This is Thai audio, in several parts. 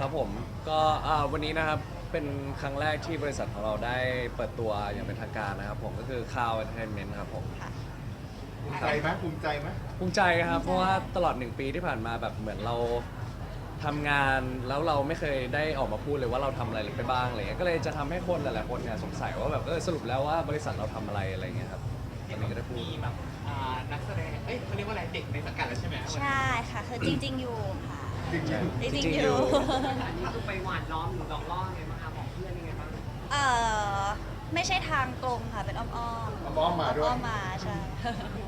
ครับผมก็อ่าวันนี้นะครับเป็นครั้งแรกที่บริษัทของเราได้เปิดตัวอย่างเป็นทางการนะครับผมก็คือ Cloud Entertainment ครับผม ภูมิใจไหมภูมิใจไหมภูมิใจครับ เพราะว่าตลอดหนึ่งปีที่ผ่านมาแบบเหมือนเราทำงานแล้วเราไม่เคยได้ออกมาพูดเลยว่าเราทำอะไรไปบ้างอะไรเงี้ยก็เลยจะทำให้คนหลายๆคนเนี่ยสงสัยว่าแบบเออสรุปแล้วว่าบริษัทเราทำอะไรอะไรเงี้ยครับตอนนี้ก็ได้พูด มีแบบอ่านักแสดง เอ้ยเขาเรียกว่าอะไรเด็กในสังกัดแล้วใช่ไหมวันนี้ใช่ค่ะ คือจริง ๆ อยู่ค่ะ จริงใช่ๆจริงจริงๆๆอยู่อันนี้คือไปหวานล้อมหรือหลอกล่อไงบ้างคะบอกเพื่อนยังไงบ้างเอ่อไม่ใช่ทางตรงค่ะเป็นอ้อมๆอ้อมๆมาด้วย อ้อมๆมาใช่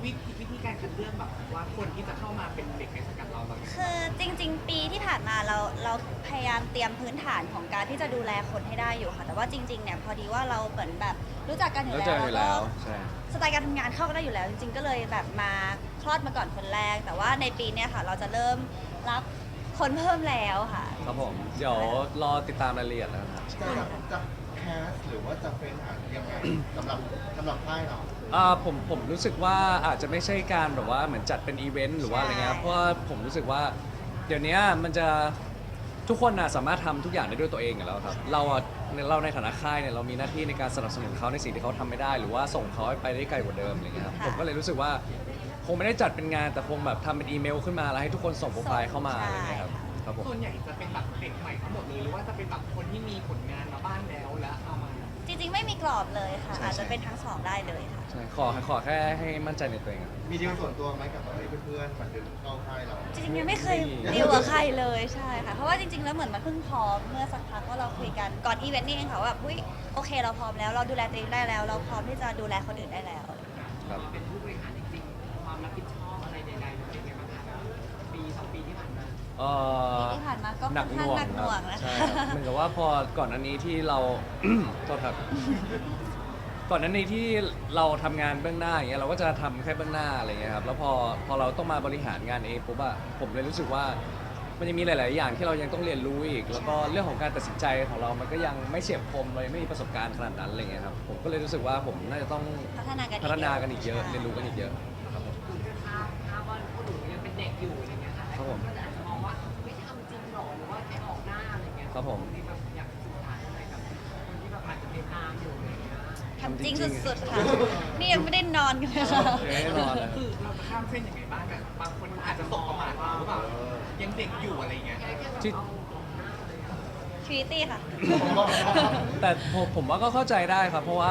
วิธีวิธีการคัดเลือกแบบว่าคนที่จะเข้ามาเป็นเด็กในสังกัดเราเราเนี่ยคือจริง ๆ ปีที่ผ่านมาเราเราพยายามเตรียมพื้นฐานของการที่จะดูแลคนให้ได้อยู่ค่ะ แต่ว่าจริงๆเนี่ยพอดีว่าเราเหมือนแบบรู้จักกันอยู่แล้วแล้เจอวอยู่แล้แล้ววใช่ก็สไตล์การทำงานเข้ากันได้อยู่แล้ว จริง ๆ ก็เลยแบบมาคลอดมาก่อนคนแรก แต่ว่าในปีเนี้ยค่ะ เราจะเริ่มรับ คนเพิ่มแล้วค่ะ ครับผม เดี๋ยวรอติดตามรายละเอียดนะครับ จะจะแคสหรือว่าจะเป็นอะยังไงสำหรับสำหรับค่ายเราอ่าผมผมรู้สึกว่าอาจจะไม่ใช่การแบบว่าเหมือนจัดเป็นอีเวนต์หรือว่าอะไรเงี้ยใช่ เพราะว่าผมรู้สึกว่า เดี๋ยวนี้มันจะทุกคนนะสามารถทำทุกอย่างได้ด้วยตัวเองอยู่แล้วครับ เราอะเราในฐานะค่ายเนี่ยเรามีหน้าที่ในการสนับสนุนเขาในสิ่งที่เขาทำไม่ได้ หรือว่าส่งเขาให้ไปได้ไกลกว่าเดิมอะไรเงี้ยครับผมก็เลยรู้สึกว่าค งไม่ได้จัดเป็นงานแต่คงแบบทำเป็นอีเมลขึ้นมาแล้วให้ทุกคนส่งโปรไฟล์เข้ามาอะไรเงี้ยครับครับผม ส่วนใหญ่จะเป็นแบบเด็กใหม่ทั้งหมดเลยหรือว่าจะเป็นแบบคนที่มีผลงานมาบ้างแล้วแล้วเอามา จริงๆ ไม่มีกรอบเลยค่ะ ใช่อาจใช่จะเป็นทั้งสองได้เลยค่ะ ใช่ขอขอแค่ให้มั่นใจในตัวเองอะ มีดีลส่วนตัวไหมกับอะไรเพื่อนๆมาดึงเข้าค่ายเรา จริงๆยังไม่เคยไม่มี ดีลกับใครเลยใช่ค่ะ เพราะว่าจริงๆ แล้วเหมือนมันเพิ่งพร้อมเมื่อสักพักว่าเราคุยกันก่อนอีเวนต์นี่เองค่ะว่าแบบอุ้ยโอเคเราพร้อมแล้วเราดูแลตัวเองได้แล้ว เราพร้อมที่จะดูแลคนอื่นได้แล้ว ครับ เอ่อปีที่ผ่านมาก็หนักหน่วงค่อนข้างหนักหน่วงครับนะคะใช่ครับเหมือนกับว่าพอก่อนอันนี้ที่เรา โทษครับ ก่อนอันนี้ที่เราทำงานเบื้องหน้าอย่างเงี้ยเราก็จะทำแค่เบื้องหน้าอะไรเงี้ยครับแล้วพอพอเราต้องมาบริหารงานเองปุ๊บอะผมเลยรู้สึกว่ามันยังมีหลาย ๆ อย่างที่เรายังต้องเรียนรู้อีก แล้วก็เรื่องของการตัดสินใจของเรามันก็ยังไม่เฉียบคมเรายังไม่มีประสบการณ์ขนาดนั้นอะไรเงี้ยครับผมก็เลยรู้สึกว่าผมน่าจะต้องพัฒนากันพัฒนากันอีกเยอะใช่เรียนรู้กันอีกเยอะครับผม คุณจะทราบทราบว่าพวกหนูยังเป็นเด็กอยู่อะไรเงี้ยค่ะแต่ครับคผมนก็จะ ครับผมที่แบบอยากสื่อสารอะไรกับคนที่แบบอาจจะติดตามอยู่อะไรเงี้ยทำจริงสุดๆค่ะ นี่ยังไม่ได้นอนกันเลยค่ะยังไม่ได้นอนเลยคือเราจะข้ามเส้นยังไงบ้างแบบบางคนอาจจะตกประมาทเราหรือเปล่ายังเด็กอยู่อะไรเงี้ยแค่แค่แบบที่เอาหน้าเลยอะทวีตี้ค่ะ แต่ผมผมว่าก็เข้าใจได้ครับ เพราะว่า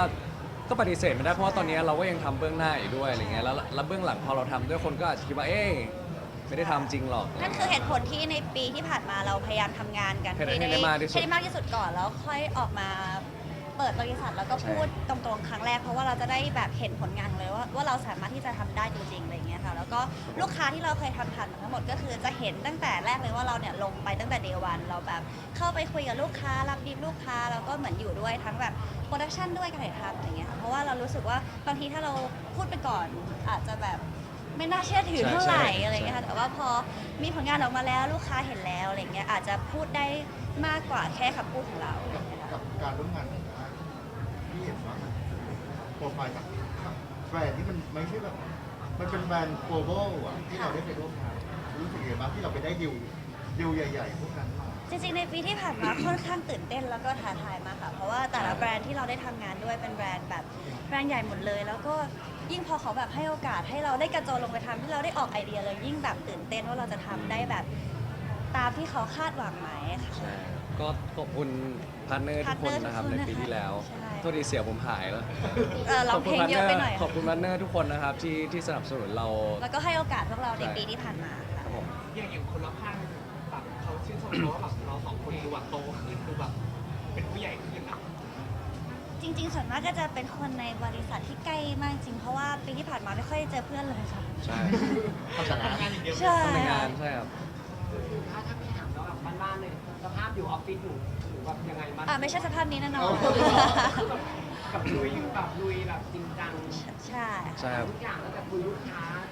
ก็ปฏิเสธไม่ได้เพราะว่าตอนนี้เราก็ยังทำเบื้องหน้าอยู่ด้วยอะไรเงี้ยแล้วแล้วเบื้องหลังพอเราทำด้วยคนก็อาจจะคิดว่าเอ๊ะ ไม่ได้ทำจริงหรอก นั่นคือเหตุผลที่ในปีที่ผ่านมาเราพยายามทำงานกันให้ได้ให้ได้มากที่สุด ให้ได้มากที่สุดก่อนแล้วค่อยออกมาเปิดบริษัทแล้วก็ใช่พูดตรงๆครั้งแรกเพราะว่าเราจะได้แบบเห็นผลงานเลยว่าว่าเราสามารถที่จะทำได้จริงๆอะไรอย่างเงี้ยค่ะแล้วก็ลูกค้าที่เราเคยทำผ่านมาทั้งหมดก็คือจะเห็นตั้งแต่แรกเลยว่าเราเนี่ยลงไปตั้งแต่เดวันเราแบบเข้าไปคุยกับลูกค้ารับดีลลูกค้าแล้วก็เหมือนอยู่ด้วยทั้งแบบโปรดักชันด้วยการถ่ายทำอะไรเงี้ยค่ะเพราะว่าเรารู้สึกว่าบางทีถ้าเราพูดไปก่อนอาจจะแบบ ไม่น่าเชื่อถือเท่าไหร่ใช่ใช่อะไรเงี้ยค่ะแต่ว่าพอมีผลงานออกมาแล้วลูกค้าเห็นแล้วอะไรเงี้ยอาจจะพูดได้มากกว่าแค่คำพูดของเราอะไรกับเงี้ยค่ะ กับการร่วมงานของค่ายพี่เห็นว่ามันโปรไฟล์จากแบรนด์ที่มันไม่ใช่แบบมันเป็นแบรนด์ global อะที่เราได้ไปร่วมงานรู้สึกยังไงบ้างที่เราไปได้ดิวดิวใหญ่ ๆ พวกนั้นมา จริงๆ ในปีที่ผ่านมา ค่อนข้างตื่นเต้นแล้วก็ท้าทายมากค่ะ เพราะว่าแต่ละ แบรนด์ที่เราได้ทำงานด้วยเป็นแบรนด์แบบแบรนด์ใหญ่หมดเลย แล้วก็ยิ่งพอเขาแบบให้โอกาสให้เราได้กระโจนลงไปทำที่เราได้ออกไอเดียเลยยิ่งแบบตื่นเต้นว่าเราจะทำได้แบบตามที่เขาคาดหวังไหมค่ะ ใช่ก็ขอบคุณพาร์ทเนอร์ทุกคนนะครับพาร์ทเนอร์ในปีที่แล้วใช่ โทษทีเสียผมหายแล้วเออร้องเพลงเยอะไปหน่อยขอบคุณพาร์ทเนอร์ทุกคนนะครับที่ที่สนับสนุนเรา แล้วก็ให้โอกาสพวกเราในใช่ ปีที่ผ่านมาคค่ะรับผมอย่างอย่างคนรอบข้างแบบเขาชื่นชมเราว่าแบบเราสองคนดูแบบโตขึ้นดูแบบ เป็นผู้ใหญ่ขึ้นอะจริงๆส่วนมากก็จะเป็นคนในบริษัทที่ใกล้มากจริง เพราะว่าปีที่ผ่านมาไม่ค่อยเจอเพื่อนเลยค่ะ ใช่เข้าใจนะทำงานอย่างเดียวใช่ ต้องเป็นงานใช่ครับ ถ้าถ้าพี่ถามแล้วแบบบ้านๆเลยสภาพอยู่ออฟฟิศอยู่หรือแบบยังไงบ้างอ่าไม่ใช่สภาพนี้แน่นอนกับลุยแบบลุยแบบจริงจังใช่ ใช่ครับ ทุกอย่างตั้งแต่คุยลูกค้าใช่ใช่ครับ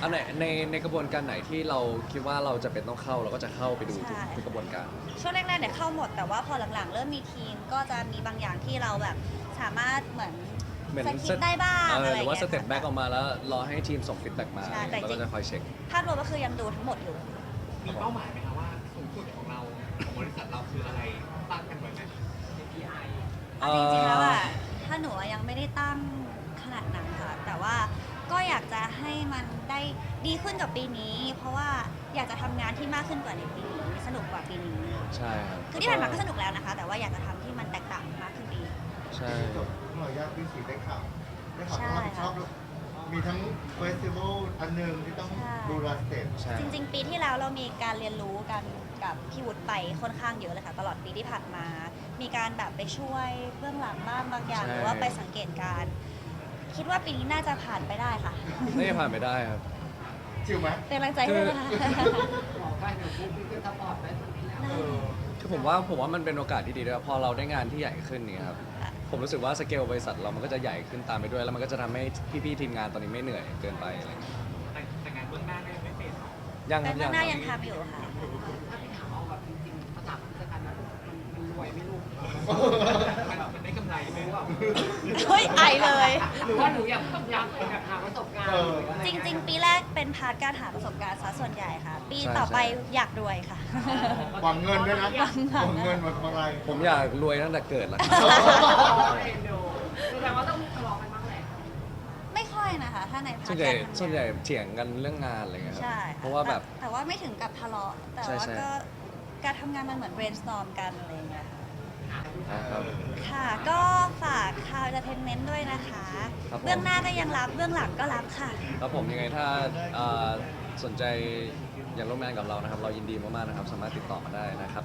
อัค่ะนไหนในในกระบวนการไหนที่เราคิดว่าเราจะเป็นต้องเข้าเราก็จะเข้าไปดูทุกใช่ ทุกกระบวนการ ช่วงแรกๆเนี่ยเข้าหมดแต่ว่าพอหลังๆ เริ่มมีทีมก็จะมีบางอย่างที่เราแบบสามารถเหมือนเหมือนสกิปได้บ้างเออะอไรหรือว่าเงี้สยเต็ปแบ็กออกค่ะมาแล้วรอให้ทีมส่งฟีดแบ็กมาใช่แต่แล้วจริก็งจะคอยเช็ค ภาพรวมก็คือยังดูทั้งหมดอยู่ มีเป้าหมายไหมคะว่าสูงสุดของเราของบริษัทเราคืออะไรตั้งกันไว้ไหม KPI เอาจริงๆแล้วอะ ถ้าหนูอะยังไม่ได้ตั้งขนาดนั้นค่ะ แต่ว่าก็อยากจะให้มันได้ดีขึ้นกับปีนี้ เพราะว่าอยากจะทำงานที่มากขึ้นกว่าในปีนี้สนุกกว่าปีนี้ ใช่ครับคือที่ผ่านมาก็สนุกแล้วนะคะ แต่ว่าอยากจะทำที่มันแตกต่างมากขึ้นปีนี้ใช่ จบหน่วยญาติพี่สีได้ข่าวได้ข่าวใช่ต้องรับผิดชอบ มีทั้งเฟสติวัลอันหนึ่งที่ต้องใช่ ดูแลสเตจใช่ จริง ๆ ปีที่แล้วเรามีการเรียนรู้กันกับพี่วุฒิไปค่อนข้างเยอะเลยค่ะตลอดปีที่ผ่านมา มีการแบบไปช่วยเบื้องหลังบ้างบางอย่าง ใช่ หรือว่าไปสังเกตการณ์คิดว่าปีนี้น่าจะผ่านไปได้ค่ะนี่ผ่านไปได้ครับ ชิวไหมเป็นกำลังใจให้ด้วยนะคะบอกไปเดี๋ยวปุ๊บนี่คือสปอร์ตไปตรงนี้แล้วเออคือผมว่าผมว่ามันเป็นโอกาสที่ดีด้วยพอเราได้งานที่ใหญ่ขึ้นเนี่ยครับค่ะผมรู้สึกว่าสเกลบริษัทเรามันก็จะใหญ่ขึ้นตามไปด้วยแล้วมันก็จะทำให้พี่ๆทีมงานตอนนี้ไม่เหนื่อยเกินไปอะไรเงี้ยแต่แต่งานเบื้องหน้าได้ไม่เป็นหรอกยังคเป็รันบเบื้องงหน้ายัคยัรับงทำอยู่ค่ะ ถ้าพี่ถามเอาแบบจริงๆภาษาผู้จัดการนะมันมันรวยไม่รู้มันมัน ได้กำไรไหมว่าเฮ้ยไอเลย หรือว่าหนูอยากอยากอยากหาประสบการณ์เออจริง ๆ ปีแรกเป็นพาร์ทการหาประสบการณ์ซะส่วนใหญ่ค่ะ ปีใช่ต่อไปใช่ อยากรวยค่ะ หวังเงินด้วยนะหวังเงินหวังเงินหวังอะไร ผมอยากรวยตั้งแต่เกิดแล้วครับ เอ็นดูแสดงว่าต้องทะเลาะกันบ้างแหละ ไม่ค่อยนะคะ ถ้าในพาส่ร์วนทใหญ่การทำงานส่วนใหญ่เถียงกันเรื่องงานอะไรเงี้ยครัใช่บค่เพราะว่าแบบต่แต่ว่าไม่ถึงกับทะเลาะแต่ใช่ว่าใช่ ก็การทำงานมันเหมือน brainstorm กันอะไรอย่างเงี้ย ค่ะนะครับค่ะ ก็ฝากข่าว entertainment ด้วยนะคะ ครับผม เบื้องหน้าก็ยังรับ เบื้องหลังก็รับค่ะแล้วผมยังไงถ้าเอ่อสนใจอยากร่วมงานกับเรานะครับ เรายินดีมากๆนะครับ สามารถติดต่อมาได้นะครับ